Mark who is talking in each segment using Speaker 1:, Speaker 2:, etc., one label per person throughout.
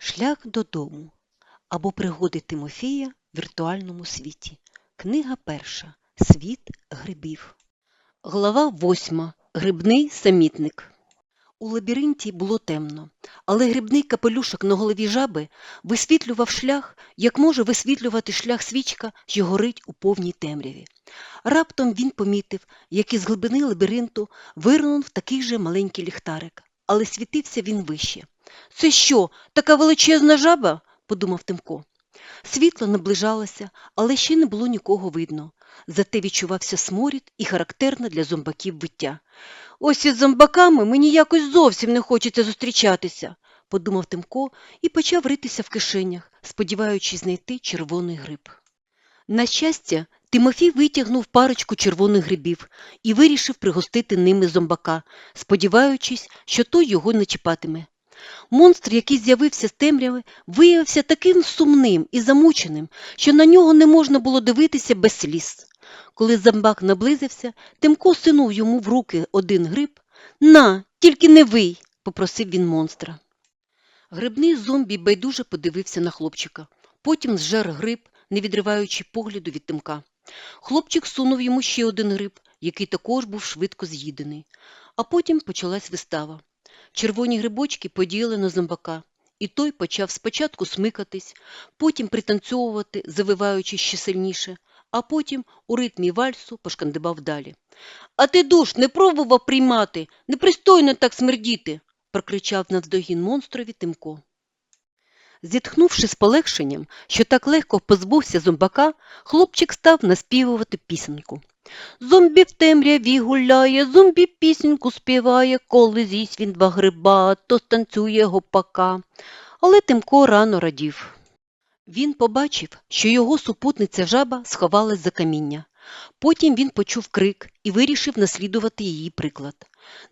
Speaker 1: Шлях додому або пригоди Тимофія в віртуальному світі. Книга перша. Світ грибів. Глава восьма. Грибний самітник. У лабіринті було темно, але грибний капелюшок на голові жаби висвітлював шлях, як може висвітлювати шлях свічка, що горить у повній темряві. Раптом він помітив, як із глибини лабіринту вирнув такий же маленький ліхтарик, але світився він вище. Це що, така величезна жаба? подумав Тимко. Світло наближалося, але ще не було нікого видно. Зате відчувався сморід і характерне для зомбаків виття. Ось із зомбаками мені якось зовсім не хочеться зустрічатися, подумав Тимко і почав ритися в кишенях, сподіваючись знайти червоний гриб. На щастя, Тимофій витягнув парочку червоних грибів і вирішив пригостити ними зомбака, сподіваючись, що той його не чіпатиме. Монстр, який з'явився з темряви, виявився таким сумним і замученим, що на нього не можна було дивитися без сліз. Коли зомбак наблизився, Тимко синув йому в руки один гриб. На, тільки не вий, попросив він монстра. Грибний зомбі байдуже подивився на хлопчика. Потім зжер гриб, не відриваючи погляду від Тимка. Хлопчик сунув йому ще один гриб, який також був швидко з'їдений. А потім почалась вистава. Червоні грибочки подіяли на зомбака, і той почав спочатку смикатись, потім пританцьовувати, завиваючи ще сильніше, а потім у ритмі вальсу пошкандибав далі. А ти душ не пробував приймати, непристойно так смердіти, прокричав навздогін монстрові Тимко. Зітхнувши з полегшенням, що так легко позбувся зомбака, хлопчик став наспівувати пісеньку. Зомбі в темряві гуляє, зомбі пісеньку співає, коли з'їсть він два гриба, то станцює гопака. Але Тимко рано радів. Він побачив, що його супутниця жаба сховалась за каміння. Потім він почув крик і вирішив наслідувати її приклад.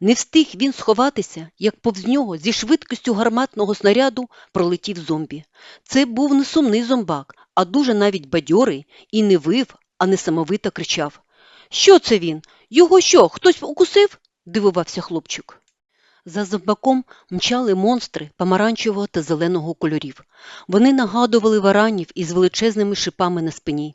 Speaker 1: Не встиг він сховатися, як повз нього зі швидкістю гарматного снаряду пролетів зомбі. Це був не сумний зомбак, а дуже навіть бадьорий і не вив, а несамовито кричав. Що це він? Його що, хтось укусив? дивувався хлопчик. За зомбаком мчали монстри помаранчевого та зеленого кольорів. Вони нагадували варанів із величезними шипами на спині.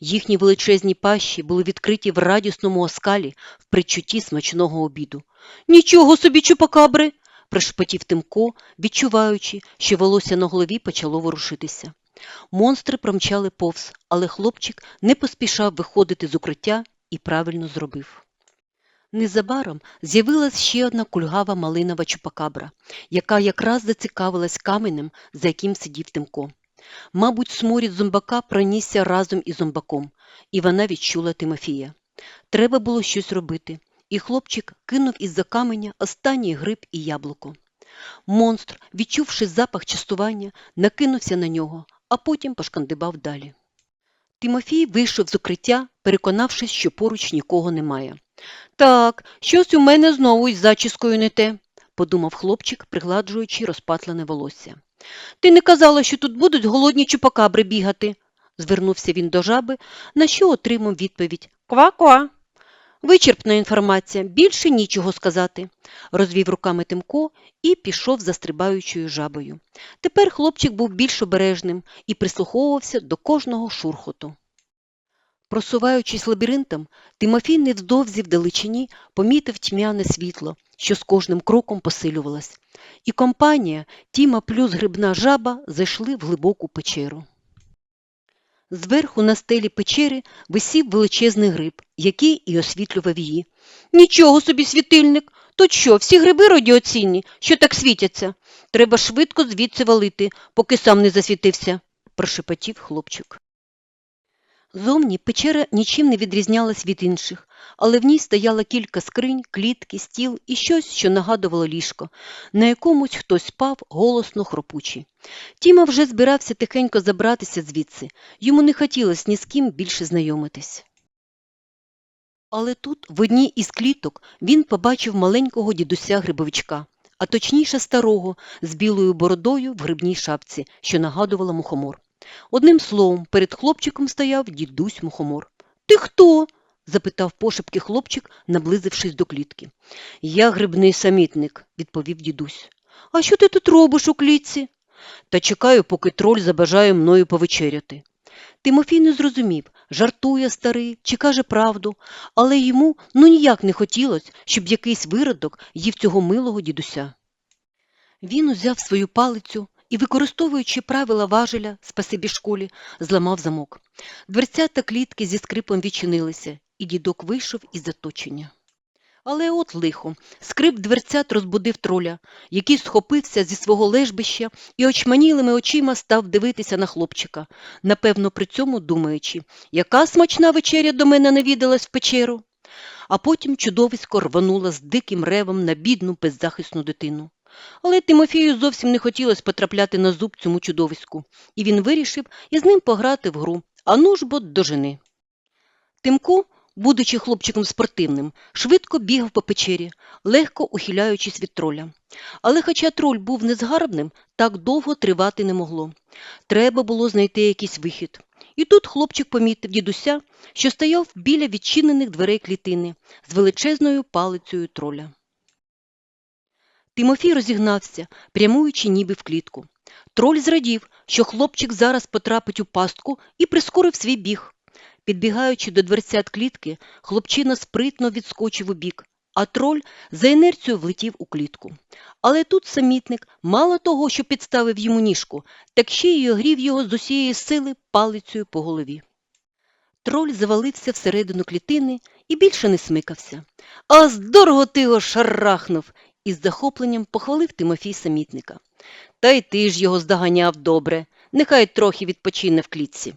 Speaker 1: Їхні величезні пащі були відкриті в радісному оскалі в предчутті смачного обіду. Нічого собі, чупакабри! прошепотів Тимко, відчуваючи, що волосся на голові почало ворушитися. Монстри промчали повз, але хлопчик не поспішав виходити з укриття і правильно зробив. Незабаром з'явилась ще одна кульгава малинова чупакабра, яка якраз зацікавилась каменем, за яким сидів Тимко. Мабуть, сморід зомбака пронісся разом із зомбаком, і вона відчула Тимофія. Треба було щось робити, і хлопчик кинув із-за каменя останній гриб і яблуко. Монстр, відчувши запах частування, накинувся на нього, а потім пошкандибав далі. Тимофій вийшов з укриття, переконавшись, що поруч нікого немає. Так, щось у мене знову із зачіскою не те, подумав хлопчик, пригладжуючи розпатлене волосся. Ти не казала, що тут будуть голодні чупакабри бігати, звернувся він до жаби, на що отримав відповідь Ква-ква. Вичерпна інформація, більше нічого сказати, розвів руками Тимко і пішов за стрибаючою жабою. Тепер хлопчик був більш обережним і прислуховувався до кожного шурхоту. Просуваючись лабіринтом, Тимофій невдовзі вдалечині помітив тьмяне світло, що з кожним кроком посилювалось, і компанія Тіма плюс грибна жаба зайшли в глибоку печеру. Зверху на стелі печери висів величезний гриб, який і освітлював її. Нічого собі, світильник! Тут що, всі гриби радіоцінні, що так світяться? Треба швидко звідси валити, поки сам не засвітився, прошепотів хлопчик. Зовні печера нічим не відрізнялась від інших, але в ній стояло кілька скринь, клітки, стіл і щось, що нагадувало ліжко, на якомусь хтось спав, голосно хропучи. Тіма вже збирався тихенько забратися звідси, йому не хотілося ні з ким більше знайомитись. Але тут, в одній із кліток, він побачив маленького дідуся грибовичка, а точніше старого, з білою бородою в грибній шапці, що нагадувала мухомор. Одним словом, перед хлопчиком стояв дідусь мухомор. Ти хто? запитав пошепки хлопчик, наблизившись до клітки. Я грибний самітник, відповів дідусь. А що ти тут робиш у клітці? та чекаю, поки троль забажає мною повечеряти. Тимофій не зрозумів, жартує старий чи каже правду, але йому ну ніяк не хотілося, щоб якийсь виродок їв цього милого дідуся. Він узяв свою палицю і, використовуючи правила важеля спасибі школі, зламав замок. Дверця та клітки зі скрипом відчинилися, і дідок вийшов із заточення. Але от лихо, скрип дверцят розбудив троля, який схопився зі свого лежбища і очманілими очима став дивитися на хлопчика, напевно, при цьому думаючи, яка смачна вечеря до мене навідалась в печеру. А потім чудовисько рвануло з диким ревом на бідну беззахисну дитину. Але Тимофію зовсім не хотілося потрапляти на зуб цьому чудовиську, і він вирішив із ним пограти в гру, а ну ж бо до жени. Тимко, будучи хлопчиком спортивним, швидко бігав по печері, легко ухиляючись від троля. Але хоча троль був незгарбним, так довго тривати не могло. Треба було знайти якийсь вихід. І тут хлопчик помітив дідуся, що стояв біля відчинених дверей клітини з величезною палицею троля. Тимофій розігнався, прямуючи ніби в клітку. Троль зрадів, що хлопчик зараз потрапить у пастку і прискорив свій біг. Підбігаючи до дверцят клітки, хлопчина спритно відскочив у бік, а троль за інерцією влетів у клітку. Але тут самітник, мало того, що підставив йому ніжку, так ще й огрів його з усієї сили палицею по голові. Троль завалився всередину клітини і більше не смикався. А здорово ти його шарахнув! Із захопленням похвалив Тимофій самітника. Та й ти ж його здоганяв добре, нехай трохи відпочине в клітці,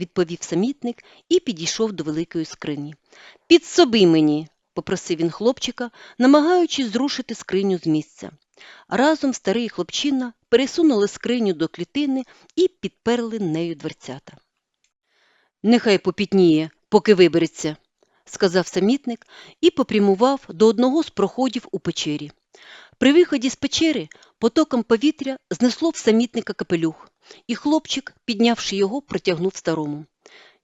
Speaker 1: відповів самітник і підійшов до великої скрині. Підсоби мені, попросив він хлопчика, намагаючись зрушити скриню з місця. Разом старий хлопчина пересунули скриню до клітини і підперли нею дверцята. Нехай попітніє, поки вибереться, сказав самітник і попрямував до одного з проходів у печері. При виході з печери потоком повітря знесло в самітника капелюх, і хлопчик, піднявши його, протягнув старому.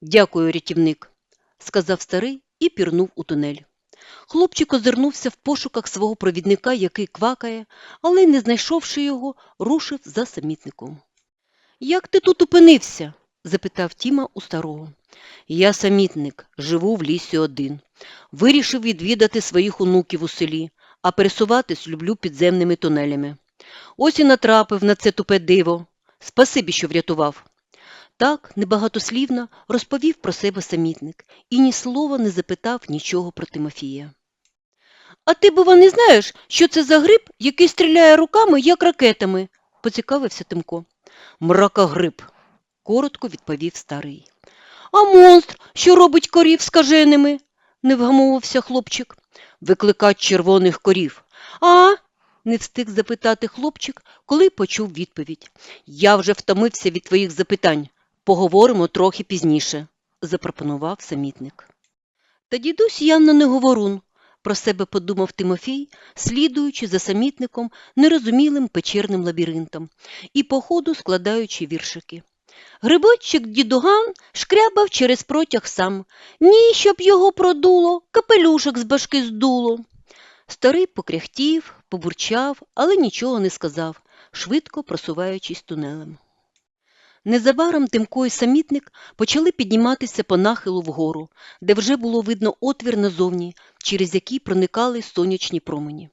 Speaker 1: Дякую, рятівник, сказав старий і пірнув у тунель. Хлопчик озирнувся в пошуках свого провідника, який квакає, але, не знайшовши його, рушив за самітником. Як ти тут опинився? запитав Тіма у старого. Я самітник, живу в лісі один. Вирішив відвідати своїх онуків у селі, а пересуватись люблю підземними тунелями. Ось і натрапив на це тупе диво. Спасибі, що врятував. Так, небагатослівно розповів про себе самітник і ні слова не запитав нічого про Тимофія. А ти, бува, не знаєш, що це за гриб, який стріляє руками, як ракетами? поцікавився Тимко. Мракогриб, коротко відповів старий. А монстр, що робить корів скаженими? не вгамовувався хлопчик. Викликать червоних корів. А? не встиг запитати хлопчик, коли почув відповідь. Я вже втомився від твоїх запитань. Поговоримо трохи пізніше, запропонував самітник. Та дідусь явно не говорун, про себе подумав Тимофій, слідуючи за самітником нерозумілим печерним лабіринтом і по ходу складаючи віршики. Грибочок дідуган шкрябав через протяг сам. Ні, щоб його продуло, капелюшок з башки здуло. Старий покряхтів, побурчав, але нічого не сказав, швидко просуваючись тунелем. Незабаром Тимко і самітник почали підніматися по нахилу вгору, де вже було видно отвір назовні, через який проникали сонячні промені.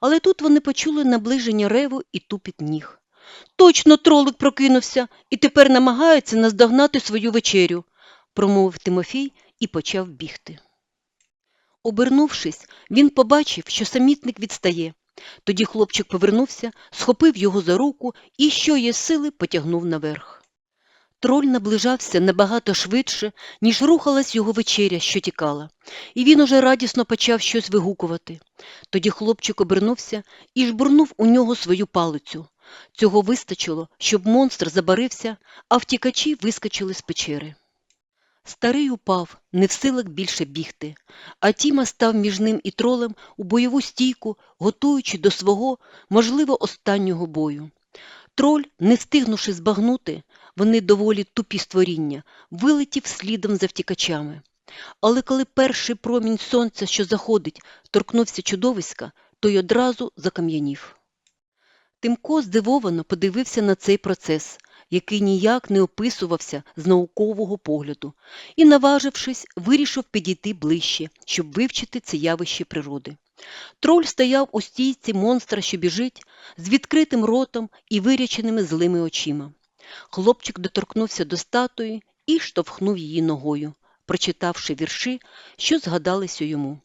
Speaker 1: Але тут вони почули наближення реву і тупіт ніг. Точно тролик прокинувся і тепер намагається наздогнати свою вечерю, промовив Тимофій і почав бігти. Обернувшись, він побачив, що самітник відстає. Тоді хлопчик повернувся, схопив його за руку і, що є сили, потягнув наверх. Троль наближався набагато швидше, ніж рухалась його вечеря, що тікала, і він уже радісно почав щось вигукувати. Тоді хлопчик обернувся і жбурнув у нього свою палицю. Цього вистачило, щоб монстр забарився, а втікачі вискочили з печери. Старий упав, не в силах більше бігти, а Тіма став між ним і тролем у бойову стійку, готуючи до свого, можливо, останнього бою. Троль, не встигнувши збагнути, вони доволі тупі створіння, вилетів слідом за втікачами. Але коли перший промінь сонця, що заходить, торкнувся чудовиська, той одразу закам'янів. Тимко здивовано подивився на цей процес, який ніяк не описувався з наукового погляду, і, наважившись, вирішив підійти ближче, щоб вивчити це явище природи. Троль стояв у стійці монстра, що біжить, з відкритим ротом і виряченими злими очима. Хлопчик доторкнувся до статуї і штовхнув її ногою, прочитавши вірші, що згадалися йому.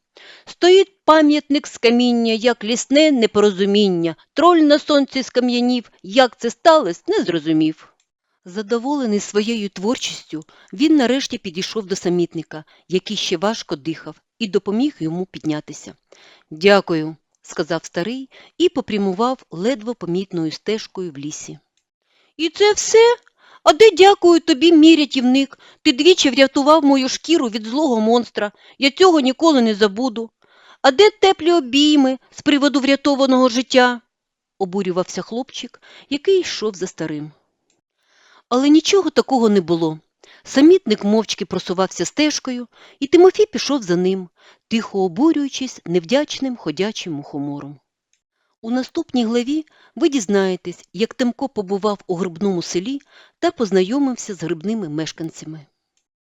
Speaker 1: Стоїть пам'ятник з каміння, як лісне непорозуміння. Троль на сонці скам'янів, як це сталося, не зрозумів. Задоволений своєю творчістю, він нарешті підійшов до самітника, який ще важко дихав, і допоміг йому піднятися. Дякую, сказав старий і попрямував ледве помітною стежкою в лісі. І це все? А де дякую тобі, мій рятівник. Ти двічі врятував мою шкіру від злого монстра. Я цього ніколи не забуду. А де теплі обійми з приводу врятованого життя? обурювався хлопчик, який йшов за старим. Але нічого такого не було. Самітник мовчки просувався стежкою, і Тимофій пішов за ним, тихо обурюючись невдячним ходячим мухомором. У наступній главі ви дізнаєтесь, як Тимко побував у грибному селі та познайомився з грибними мешканцями.